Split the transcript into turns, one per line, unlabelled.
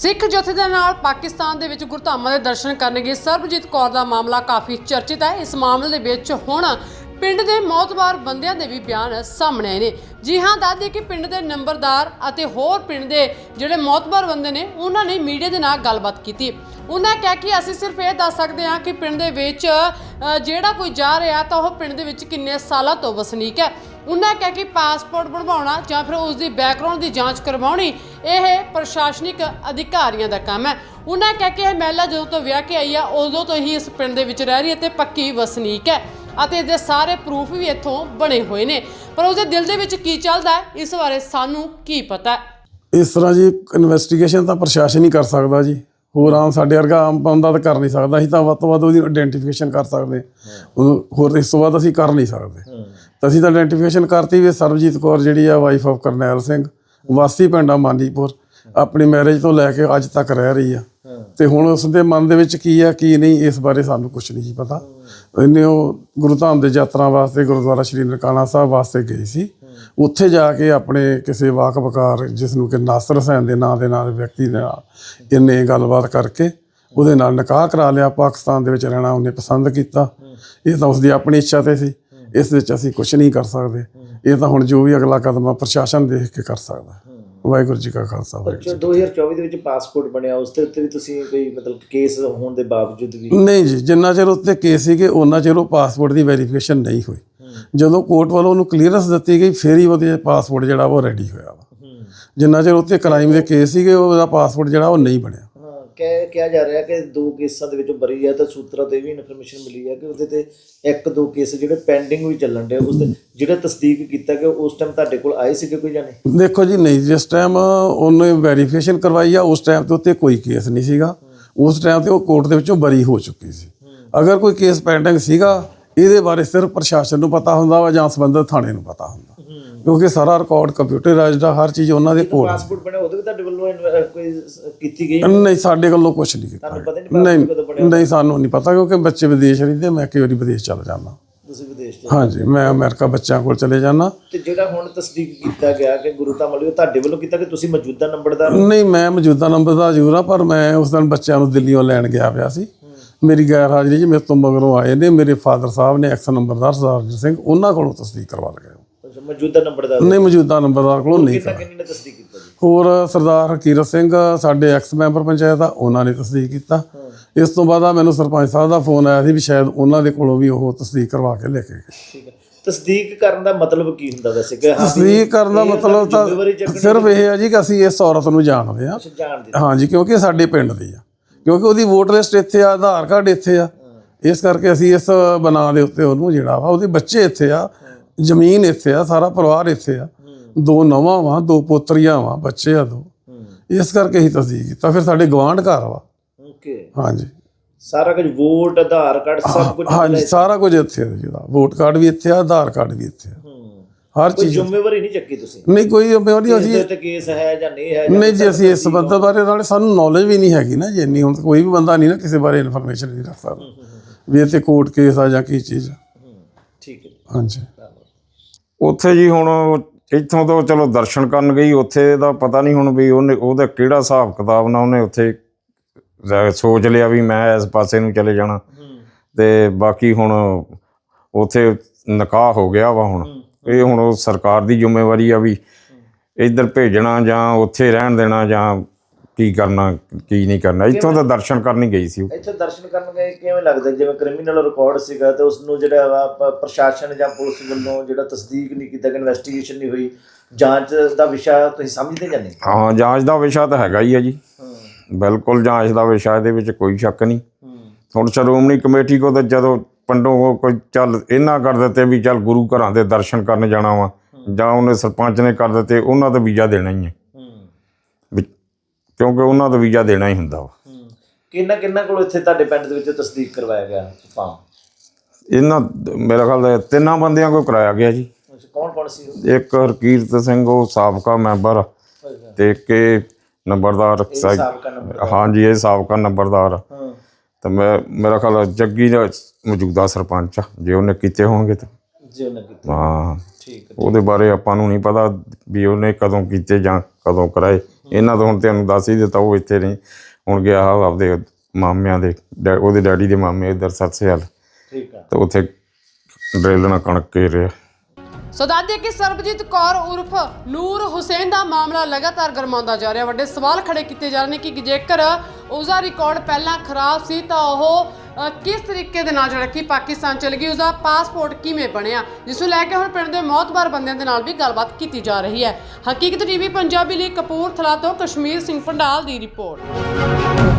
ਸਿੱਖ ਜਥੇ ਦੇ ਨਾਲ ਪਾਕਿਸਤਾਨ ਦੇ ਵਿੱਚ ਗੁਰਧਾਮਾਂ ਦੇ ਦਰਸ਼ਨ ਕਰਨ ਗਏ ਸਰਬਜੀਤ ਕੌਰ ਦਾ ਮਾਮਲਾ ਕਾਫੀ ਚਰਚਿਤ ਹੈ। ਇਸ ਮਾਮਲੇ ਦੇ ਵਿੱਚ ਹੁਣ ਪਿੰਡ ਦੇ ਮੌਤਬਾਰ ਬੰਦਿਆਂ ਦੇ ਵੀ ਬਿਆਨ ਸਾਹਮਣੇ ਆਏ ਨੇ। ਜੀ ਹਾਂ ਦੱਸਦੇ ਕਿ ਪਿੰਡ ਦੇ ਨੰਬਰਦਾਰ ਅਤੇ ਹੋਰ ਪਿੰਡ ਦੇ ਜਿਹੜੇ ਮੌਤਬਾਰ ਬੰਦੇ ਨੇ, ਉਹਨਾਂ ਨੇ ਮੀਡੀਆ ਦੇ ਨਾਲ ਗੱਲਬਾਤ ਕੀਤੀ। ਉਹਨਾਂ ਕਿਹਾ ਕਿ ਅਸੀਂ ਸਿਰਫ ਇਹ ਦੱਸ ਸਕਦੇ ਹਾਂ ਕਿ ਪਿੰਡ ਦੇ ਵਿੱਚ ਜਿਹੜਾ ਕੋਈ ਜਾ ਰਿਹਾ ਤਾਂ ਉਹ ਪਿੰਡ ਦੇ ਵਿੱਚ ਕਿੰਨੇ ਸਾਲਾਂ ਤੋਂ ਵਸਨੀਕ ਹੈ। ਉਹਨਾਂ ਕਿਹਾ ਕਿ ਪਾਸਪੋਰਟ ਬਣਵਾਉਣਾ ਜਾਂ ਫਿਰ ਉਸ ਦੀ ਬੈਕਗ੍ਰਾਉਂਡ ਦੀ ਜਾਂਚ ਕਰਵਾਉਣੀ, ਇਹ ਪ੍ਰਸ਼ਾਸਨਿਕ ਅਧਿਕਾਰੀਆਂ ਦਾ ਕੰਮ ਹੈ। ਉਹਨਾਂ ਕਿਹਾ ਕਿ ਇਹ ਮਹਿਲਾ ਜਦੋਂ ਤੋਂ ਵਿਆਹ ਕੇ ਆਈ ਆ, ਉਦੋਂ ਤੋਂ ਹੀ ਇਸ ਪਿੰਡ ਦੇ ਵਿੱਚ ਰਹਿ ਰਹੀ ਹੈ ਤੇ ਪੱਕੀ ਵਸਨੀਕ ਹੈ ਅਤੇ ਇਹਦੇ ਸਾਰੇ ਪ੍ਰੂਫ ਵੀ ਇੱਥੋਂ ਬਣੇ ਹੋਏ ਨੇ। ਪਰ ਉਹਦੇ ਦਿਲ ਦੇ ਵਿੱਚ ਕੀ ਚੱਲਦਾ ਹੈ? ਇਸ ਬਾਰੇ ਸਾਨੂੰ ਕੀ ਪਤਾ ਹੈ?
ਇਸ ਤਰ੍ਹਾਂ ਜੀ ਇਨਵੈਸਟੀਗੇਸ਼ਨ ਤਾਂ ਪ੍ਰਸ਼ਾਸਨ ਹੀ ਕਰ ਸਕਦਾ ਜੀ। ਹੋਰ ਆਮ ਸਾਡੇ ਵਰਗਾ ਆਮ ਬੰਦਾ ਤਾਂ ਕਰ ਨਹੀਂ ਸਕਦਾ ਅਸੀਂ ਤਾਂ ਵੱਧ ਤੋਂ ਵੱਧ ਉਹਦੀ ਆਇਡੈਂਟੀਫਿਕੇਸ਼ਨ ਕਰ ਸਕਦੇ। ਉਹ- ਹੋਰ ਇਸ ਤੋਂ ਬਾਅਦ ਅਸੀਂ ਕਰ ਨਹੀਂ ਸਕਦੇ। ਤਾਂ ਅਸੀਂ ਤਾਂ ਆਇਡੈਂਟੀਫਿਕੇਸ਼ਨ ਕਰਤੀ ਵੀ ਸਰਬਜੀਤ ਕੌਰ ਜਿਹੜੀ ਆ ਵਾਈਫ ਆਫ ਕਰਨੈਲ ਸਿੰਘ ਵਾਸੀ ਪਿੰਡਾ ਮਾਨੀਪੁਰ ਆਪਣੀ ਮੈਰਿਜ ਤੋਂ ਲੈ ਕੇ ਅੱਜ ਤੱਕ ਰਹਿ ਰਹੀ ਆ। ਤੇ ਹੁਣ ਉਸ ਦੇ ਮਨ ਦੇ ਵਿੱਚ ਕੀ ਆ ਕੀ ਨਹੀਂ ਇਸ ਬਾਰੇ ਸਾਨੂੰ ਕੁਝ ਨਹੀਂ ਪਤਾ। ਇਹਨੇ ਉਹ ਗੁਰੂ ਧਾਮ ਦੇ ਯਾਤਰਾ ਵਾਸਤੇ ਗੁਰਦੁਆਰਾ ਸ਼੍ਰੀ ਨਨਕਾਣਾ ਸਾਹਿਬ ਵਾਸਤੇ ਗਈ ਸੀ। ਉੱਥੇ ਜਾ ਕੇ ਆਪਣੇ ਕਿਸੇ ਵਾਕਬਕਾਰ ਜਿਸ ਨੂੰ ਕਿ ਨਾਸਰ ਹੁਸੈਨ ਦੇ ਨਾਂ ਦੇ ਨਾਲ ਵਿਅਕਤੀ ਦੇ ਨਾਲ ਇਹਨੇ ਗੱਲਬਾਤ ਕਰਕੇ ਉਹਦੇ ਨਾਲ ਨਿਕਾਹ ਕਰਾ ਲਿਆ ਪਾਕਿਸਤਾਨ ਦੇ ਵਿੱਚ ਰਹਿਣਾ ਉਹਨੇ ਪਸੰਦ ਕੀਤਾ। ਇਹ ਤਾਂ ਉਸਦੀ ਆਪਣੀ ਇੱਛਾ ਤੇ ਸੀ ਇਸ ਵਿੱਚ ਅਸੀਂ ਕੁਝ ਨਹੀਂ ਕਰ ਸਕਦੇ। ਇਹ ਤਾਂ ਹੁਣ ਜੋ ਵੀ ਅਗਲਾ ਕਦਮ ਆ ਪ੍ਰਸ਼ਾਸਨ ਦੇਖ ਕੇ ਕਰ ਸਕਦਾ। ਵਾਹਿਗੁਰੂ ਜੀ ਕਾ ਖਾਲਸਾ ਵਾਹਿਗੁਰੂ ਜੀ
ਜੋ 2024 ਦੇ ਵਿੱਚ ਪਾਸਪੋਰਟ ਬਣਿਆ ਉਸ ਦੇ ਉੱਤੇ ਵੀ ਤੁਸੀਂ ਕੋਈ ਮਤਲਬ ਕੇਸ ਹੋਣ ਦੇ ਬਾਵਜੂਦ ਵੀ?
ਨਹੀਂ ਜੀ ਜਿੰਨਾ ਚਿਰ ਉੱਤੇ ਕੇਸ ਸੀਗੇ ਉਹਨਾਂ ਚਿਰ ਉਹ ਪਾਸਪੋਰਟ ਦੀ ਵੈਰੀਫਿਕੇਸ਼ਨ ਨਹੀਂ ਹੋਈ। ਜਦੋਂ ਕੋਰਟ ਵੱਲੋਂ ਉਹਨੂੰ ਕਲੀਅਰੈਂਸ ਦਿੱਤੀ ਗਈ ਫਿਰ ਹੀ ਉਹਦੇ ਪਾਸਪੋਰਟ ਜਿਹੜਾ ਉਹ ਰੈਡੀ ਹੋਇਆ ਵਾ। ਜਿੰਨਾ ਚਿਰ ਉੱਤੇ ਕ੍ਰਾਈਮ ਦੇ ਕੇਸ ਸੀਗੇ ਉਹਦਾ ਪਾਸਪੋਰਟ ਜਿਹੜਾ ਉਹ ਨਹੀਂ ਬਣਿਆ।
ਕਹਿ ਕਿਹਾ ਜਾ ਰਿਹਾ ਕਿ ਦੋ ਕੇਸਾਂ ਦੇ ਵਿੱਚੋਂ ਬਰੀ ਹੈ ਤਾਂ ਸੂਤਰਾਂ ਤੋਂ ਵੀ ਇਨਫੋਰਮੇਸ਼ਨ ਮਿਲੀ ਹੈ ਕਿ ਉਹਦੇ ਤੇ ਇੱਕ ਦੋ ਕੇਸ ਜਿਹੜੇ ਪੈਂਡਿੰਗ ਵੀ ਚੱਲਣ ਦੇ ਉਸ ਤੇ ਜਿਹੜਾ ਤਸਦੀਕ ਕੀਤਾ ਕਿ ਉਸ ਟਾਈਮ ਤੁਹਾਡੇ ਕੋਲ ਆਏ ਸੀਗੇ ਕੋਈ ਜਾਣੇ?
ਦੇਖੋ ਜੀ ਨਹੀਂ ਜਿਸ ਟਾਈਮ ਉਹਨੇ ਵੈਰੀਫਿਕੇਸ਼ਨ ਕਰਵਾਈ ਆ ਉਸ ਟਾਈਮ ਤੇ ਉੱਤੇ ਕੋਈ ਕੇਸ ਨਹੀਂ ਸੀਗਾ। ਉਸ ਟਾਈਮ ਤੇ ਉਹ ਕੋਰਟ ਦੇ ਵਿੱਚੋਂ ਬਰੀ ਹੋ ਚੁੱਕੀ ਸੀ। ਅਗਰ ਕੋਈ ਕੇਸ ਪੈਂਡਿੰਗ ਸੀਗਾ ਇਹਦੇ ਬਾਰੇ ਸਿਰਫ ਪ੍ਰਸ਼ਾਸਨ ਨੂੰ ਪਤਾ ਹੁੰਦਾ ਵਾ ਜਾਂ ਸੰਬੰਧਿਤ ਥਾਣੇ ਨੂੰ ਪਤਾ ਹੁੰਦਾ। ਕਿਉਂਕਿ ਸਾਰਾ ਰਿਕਾਰਡ ਕੰਪਿਊਟਰਾਈਜ਼ਡ ਆ ਹਰ ਚੀਜ਼ ਉਹਨਾਂ ਦੇ ਕੋਲ।
ਪਾਸਪੋਰਟ ਬਣਿਆ ਉਹਦੇ ਵੀ ਤੁਹਾਡੇ ਵੱਲੋਂ ਇਨਵ- ਕੋਈ ਸ- ਕੀਤੀ ਗਈ?
ਨਹੀਂ ਸਾਡੇ ਵੱਲੋਂ ਕੁਝ ਨਹੀਂ ਕੀਤਾ।
ਤੁਹਾਨੂੰ ਪਤਾ ਨਹੀਂ
ਨਹੀਂ ਨਹੀਂ ਸਾਨੂੰ ਨਹੀਂ ਪਤਾ ਕਿਉਂਕਿ ਬੱਚੇ ਵਿਦੇਸ਼ ਰਹਿੰਦੇ ਮੈਂ ਕਈ ਵਾਰੀ ਵਿਦੇਸ਼ ਚਲਾ ਜਾਂਦਾ।
ਤੁਸੀਂ ਵਿਦੇਸ਼ ਚ
ਹਾਂਜੀ ਮੈਂ ਅਮਰੀਕਾ ਬੱਚਿਆਂ ਕੋਲ ਚਲੇ ਜਾਂਦਾ।
ਤੇ ਜਿਹੜਾ ਹੁਣ ਤਸਦੀਕ ਕੀਤਾ ਗਿਆ ਕਿ ਗੁਰੂ ਵਾਲੀ ਉਹ ਤੁਹਾਡੇ ਵੱਲੋਂ ਕੀਤਾ ਕਿ ਤੁਸੀਂ ਮੌਜੂਦਾ ਨੰਬਰਦਾਰ
ਨਹੀਂ ਮੈਂ ਮੌਜੂਦਾ ਨੰਬਰ ਦਾ ਜ਼ਰੂਰ ਆ ਪਰ ਮੈਂ ਉਸ ਦਿਨ ਬੱਚਿਆਂ ਨੂੰ ਦਿੱਲੀੋਂ ਲੈਣ ਗਿਆ ਪਿਆ ਸੀ। ਮੇਰੀ ਗੈਰ ਹਾਜ਼ਰੀ 'ਚ ਮੇਰੇ ਤੋਂ ਮਗਰੋਂ ਆਏ ਨੇ ਮੇਰੇ ਫਾਦਰ ਸਾਹਿਬ ਨੇ ਐਕਸ ਨੰਬਰਦਾਰ ਸਰਦਾਰ ਜੀ ਸਿੰਘ ਉਹਨਾਂ ਕੋਲੋਂ ਤਸਦੀਕ ਕਰਵਾ ਲਗਾਇਆ
ਮੌਜੂਦਾ ਨੰਬਰਦਾਰ
ਨਹੀਂ ਮੌਜੂਦਾ ਨੰਬਰਦਾਰ ਕੋਲੋਂ ਨਹੀਂ
ਕਿੰਨੀ ਨੇ ਤਸਦੀਕ ਕੀਤਾ ਜੀ?
ਹੋਰ ਸਰਦਾਰ ਹਕੀਰਤ ਸਿੰਘ ਸਾਡੇ ਐਕਸ ਮੈਂਬਰ ਪੰਚਾਇਤ ਆ ਉਹਨਾਂ ਨੇ ਤਸਦੀਕ ਕੀਤਾ। ਇਸ ਤੋਂ ਬਾਅਦ ਆ ਮੈਨੂੰ ਸਰਪੰਚ ਸਾਹਿਬ ਦਾ ਫੋਨ ਆਇਆ ਸੀ ਵੀ ਸ਼ਾਇਦ ਉਹਨਾਂ ਦੇ ਕੋਲੋਂ ਵੀ ਉਹ ਤਸਦੀਕ ਕਰਵਾ ਕੇ ਲੈ ਕੇ ਗਏ।
ਠੀਕ ਹੈ। ਤਸਦੀਕ ਕਰਨ ਦਾ ਮਤਲਬ ਕੀ ਹੁੰਦਾ ਵੈਸੇ? ਕਿ ਹਾਂ
ਤਸਦੀਕ ਕਰਨ ਦਾ ਮਤਲਬ ਤਾਂ ਸਿਰਫ ਇਹ ਹੈ ਜੀ ਕਿ ਅਸੀਂ ਇਸ ਔਰਤ ਨੂੰ ਜਾਣਦੇ ਹਾਂ।
ਤੁਸੀਂ ਜਾਣਦੇ
ਹਾਂਜੀ ਕਿਉਂਕਿ ਸਾਡੇ ਪਿੰਡ ਦੀ ਆ। ਕਿਉਂਕਿ ਉਹਦੀ ਵੋਟ ਲਿਸਟ ਇੱਥੇ ਆ ਆਧਾਰ ਕਾਰਡ ਇੱਥੇ ਆ। ਇਸ ਕਰਕੇ ਅਸੀਂ ਇਸ ਬਣਾ ਦੇ ਉੱਤੇ ਉਹਨੂੰ ਜਿਹੜਾ ਵਾ ਉਹਦੇ ਬੱਚੇ ਇੱਥੇ ਆ ਜ਼ਮੀਨ ਇੱਥੇ ਆ ਸਾਰਾ ਪਰਿਵਾਰ ਇੱਥੇ ਆ। ਦੋ ਨਵਾਂ ਵਾ ਦੋ ਪੋਤਰੀਆਂ ਵਾ ਬੱਚੇ ਆ ਦੋ।
ਹੂੰ
ਇਸ ਕਰਕੇ ਅਸੀਂ ਤਸਦੀਕ ਕੀਤਾ ਫਿਰ ਸਾਡੇ ਗਵਾਂਢ ਘਰ ਵਾ।
ਓਕੇ।
ਹਾਂਜੀ।
ਸਾਰਾ ਕੁਝ ਵੋਟ ਆਧਾਰ ਕਾਰਡ ਸਭ ਕੁਝ
ਹਾਂਜੀ ਸਾਰਾ ਕੁਝ ਇੱਥੇ ਆ ਜਿਹਦਾ ਵੋਟ ਕਾਰਡ ਵੀ ਇੱਥੇ ਆ ਆਧਾਰ ਕਾਰਡ ਵੀ ਇੱਥੇ ਆ।
ਹੂੰ
ਹਰ
ਕੋਈ
ਚੀਜ਼।
ਜ਼ਿੰਮੇਵਾਰੀ ਨਹੀਂ ਚੱਕੀ ਤੁਸੀਂ?
ਨਹੀਂ ਕੋਈ ਜ਼ਿੰਮੇਵਾਰੀ ਅਸੀਂ
ਇਹਦੇ ਤੇ ਕੇਸ ਹੈ ਜਾਂ ਨਹੀਂ ਹੈ
ਨਹੀਂ ਜੀ ਅਸੀਂ ਇਸ ਸੰਬੰਧ ਬਾਰੇ ਨਾਲੇ ਸਾਨੂੰ ਨੌਲੇਜ ਵੀ ਨਹੀਂ ਹੈਗੀ ਨਾ ਜੀ ਇੰਨੀ ਹੁਣ ਕੋਈ ਵੀ ਬੰਦਾ ਨਹੀਂ ਨਾ ਕਿਸੇ ਬਾਰੇ ਇਨਫੋਰਮੇਸ਼ਨ ਨਹੀਂ ਰੱਖ ਸਕਦਾ ਵੀ ਇਹ ਤੇ ਕੋਰਟ ਕੇਸ ਆ ਜਾਂ ਕੀ ਚੀਜ਼
ਠੀਕ ਹੈ ਜੀ,
ਹਾਂਜੀ।
ਉੱਥੇ ਜੀ ਹੁਣ ਇੱਥੋਂ ਤੋਂ ਚਲੋ ਦਰਸ਼ਨ ਕਰਨ ਗਈ ਉੱਥੇ ਦਾ ਪਤਾ ਨਹੀਂ ਹੁਣ ਵੀ ਉਹਨੇ ਉਹਦਾ ਕਿਹੜਾ ਹਿਸਾਬ ਕਿਤਾਬ ਨਾਲ ਉਹਨੇ ਉੱਥੇ ਸੋਚ ਲਿਆ ਵੀ ਮੈਂ ਇਸ ਪਾਸੇ ਨੂੰ ਚਲੇ ਜਾਣਾ। ਤੇ ਬਾਕੀ ਹੁਣ ਉੱਥੇ ਨਿਕਾਹ ਹੋ ਗਿਆ ਵਾ ਹੁਣ। ਇਹ ਹੁਣ ਸਰਕਾਰ ਦੀ ਜ਼ਿੰਮੇਵਾਰੀ ਆ ਵੀ ਇੱਧਰ ਭੇਜਣਾ ਜਾਂ ਉੱਥੇ ਰਹਿਣ ਦੇਣਾ ਜਾਂ ਕੀ ਕਰਨਾ ਕੀ ਨਹੀਂ ਕਰਨਾ। ਇੱਥੋਂ ਤਾਂ ਦਰਸ਼ਨ ਕਰਨ ਹੀ ਗਈ ਸੀ ਉਹ।
ਇੱਥੇ ਦਰਸ਼ਨ ਕਰਨ ਗਏ ਕਿਵੇਂ ਲੱਗਦਾ? ਜਿਵੇਂ ਕ੍ਰਿਮੀਨਲ ਰਿਕਾਰਡ ਸੀਗਾ ਤੇ ਉਸ ਨੂੰ ਜਿਹੜਾ ਪ੍ਰਸ਼ਾਸਨ ਜਾਂ ਪੁਲਿਸ ਵੱਲੋਂ ਜਿਹੜਾ ਤਸਦੀਕ ਨਹੀਂ ਕੀਤਾ ਕਿ ਇਨਵੈਸਟੀਗੇਸ਼ਨ ਨਹੀਂ ਹੋਈ ਜਾਂਚ ਦਾ ਵਿਸ਼ਾ ਤੁਸੀਂ ਸਮਝਦੇ ਜਾਂ ਨਹੀਂ?
ਹਾਂ ਜਾਂਚ ਦਾ ਵਿਸ਼ਾ ਤਾਂ ਹੈਗਾ ਹੀ ਆ ਜੀ। ਬਿਲਕੁਲ ਜਾਂਚ ਦਾ ਵਿਸ਼ਾ ਇਹਦੇ ਵਿੱਚ ਕੋਈ ਸ਼ੱਕ ਨਹੀਂ। ਹੁਣ ਸ਼੍ਰੋਮਣੀ ਕਮੇਟੀ ਕੋ ਤਾਂ ਜਦੋਂ ਪੰਡੋਂ ਕੋਈ ਚੱਲ ਇਹਨਾਂ ਕਰ ਦਿੱਤੇ ਵੀ ਚੱਲ ਗੁਰੂ ਘਰਾਂ ਦੇ ਦਰਸ਼ਨ ਕਰਨ ਜਾਣਾ ਵਾ। ਜਾਂ ਉਹਨੇ ਸਰਪੰਚ ਨੇ ਕਰ ਦਿੱਤੇ ਉਹਨਾਂ ਦਾ ਵੀਜ਼ਾ ਦੇਣਾ ਹੀ ਹੈ। ਕਿਉਂਕਿ ਉਹਨਾਂ ਦਾ ਵੀਜ਼ਾ ਦੇਣਾ ਹੀ ਹੁੰਦਾ ਵਾ।
ਕਿੰਨਾ ਕਿੰਨਾ ਕੋਲ ਇੱਥੇ ਤੁਹਾਡੇ ਪਿੰਡ ਦੇ ਵਿੱਚ ਤਸਦੀਕ ਕਰਵਾਇਆ ਗਿਆ ਫਾਰਮ?
ਇਹਨਾਂ ਮੇਰਾ ਖਿਆਲ ਹੈ ਤਿੰਨਾਂ ਬੰਦਿਆਂ ਕੋ ਕਰਾਇਆ ਗਿਆ ਜੀ।
ਕੌਣ ਕੌਣ ਸੀ?
ਇੱਕ ਹਰਕੀਰਤ ਸਿੰਘ ਉਹ ਸਾਬਕਾ ਮੈਂਬਰ। ਤੇ ਕਿ ਨੰਬਰਦਾਰ ਹਾਂਜੀ ਇਹ ਸਾਬਕਾ ਨੰਬਰਦਾਰ। ਤੇ ਮੈਂ ਮੇਰਾ ਖਿਆਲ ਜੱਗੀ ਦਾ ਮੌਜੂਦਾ ਸਰਪੰਚ ਆ। ਜੇ ਉਹਨੇ ਕੀਤੇ ਹੋਣਗੇ ਤਾਂ।
ਜੀ ਉਹਨਾਂ ਕੀਤਾ
ਹਾਂ।
ਠੀਕ ਹੈ
ਉਹਦੇ ਬਾਰੇ ਆਪਾਂ ਨੂੰ ਨਹੀਂ ਪਤਾ ਵੀ ਉਹਨੇ ਕਦੋਂ ਕੀਤੇ ਜਾਂ ਕਦੋਂ ਕਰਾਏ। ਇਹਨਾਂ ਤੋਂ ਹੁਣ ਤੁਹਾਨੂੰ ਦੱਸ ਹੀ ਦਿੱਤਾ ਉਹ ਇੱਥੇ ਨਹੀਂ। ਹੁਣ ਗਿਆ ਆਪਦੇ ਮਾਮਿਆਂ ਦੇ ਡੈ- ਉਹਦੇ ਡੈਡੀ ਦੇ ਮਾਮੇ ਇੱਧਰ ਸਰਸੇਵਾਲ
ਠੀਕ ਆ।
ਤੇ ਉੱਥੇ ਡਰਿੱਲ ਨਾਲ ਕਣਕ ਕੇ ਰਿਹਾ।
ਸੋ ਦੱਸਦੇ ਕਿ ਸਰਬਜੀਤ ਕੌਰ ਉਰਫ ਨੂਰ ਹੁਸੈਨ ਦਾ ਮਾਮਲਾ ਲਗਾਤਾਰ ਗਰਮਾਉਂਦਾ ਜਾ ਰਿਹਾ। ਵੱਡੇ ਸਵਾਲ ਖੜੇ ਕੀਤੇ ਜਾ ਰਹੇ ਨੇ ਕਿ ਜੇਕਰ ਉਸਦਾ ਰਿਕਾਰਡ ਪਹਿਲਾਂ ਖਰਾਬ ਸੀ ਤਾਂ ਉਹ ਕਿਸ ਤਰੀਕੇ ਦੇ ਨਾਲ ਜਿਹੜਾ ਕਿ ਪਾਕਿਸਤਾਨ ਚਲ ਗਈ? ਉਸਦਾ ਪਾਸਪੋਰਟ ਕਿਵੇਂ ਬਣਿਆ? ਜਿਸ ਨੂੰ ਲੈ ਕੇ ਹੁਣ ਪਿੰਡ ਦੇ ਮੌਤਬਾਰ ਬੰਦਿਆਂ ਦੇ ਨਾਲ ਵੀ ਗੱਲਬਾਤ ਕੀਤੀ ਜਾ ਰਹੀ ਹੈ। ਹਕੀਕਤ ਟੀਵੀ ਪੰਜਾਬੀ ਲਈ ਕਪੂਰਥਲਾ ਤੋਂ ਕਸ਼ਮੀਰ ਸਿੰਘ ਪੰਡਾਲ ਦੀ ਰਿਪੋਰਟ।